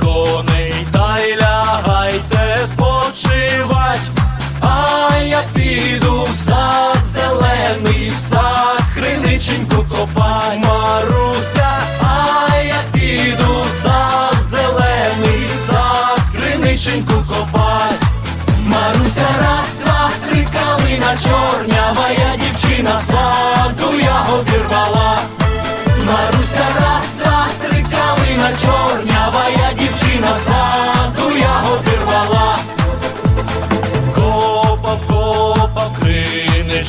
Коней, та й лягайте спочивать. А я піду в сад зелений, в сад криниченьку копай, Маруся, а я піду в сад зелений, в сад криниченьку копай, Маруся, раз, два, три калина чорнява, я дівчина з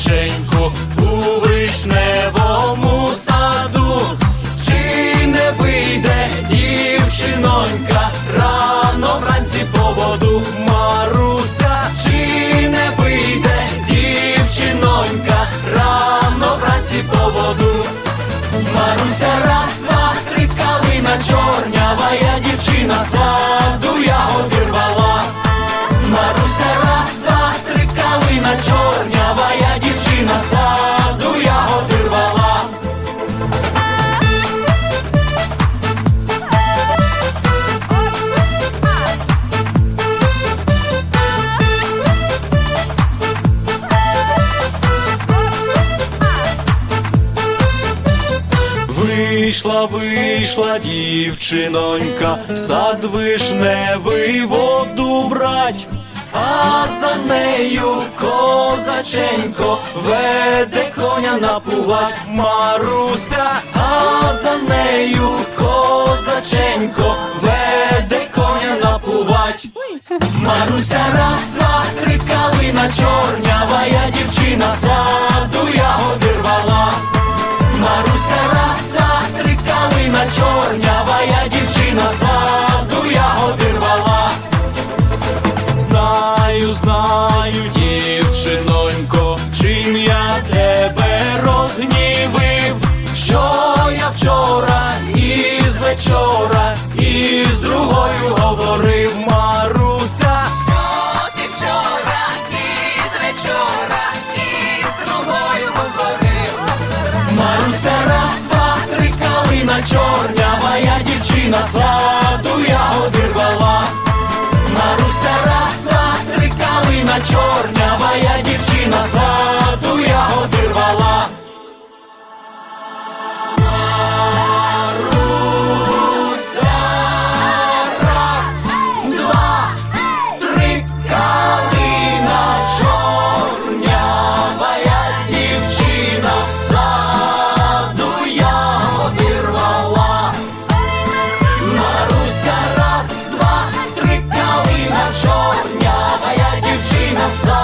криниченьку у вишневому саду. Чи не вийде дівчинонька рано вранці по воду Маруся, чи не вийде дівчинонька рано вранці по воду Маруся, раз, два, три калина чорнява, я дівчина саду я Вийшла, вийшла дівчинонька, в сад вишневий воду брать, а за нею козаченько веде коня напувать Маруся, а за нею козаченько веде коня напувать. Маруся, раз, два, три калина чорнява, я дівчина із вечора із другою говорив Маруся. Ти вчора із вечора з другою говорив. Маруся, раз, два, три калина чорнява, я дівчина з enough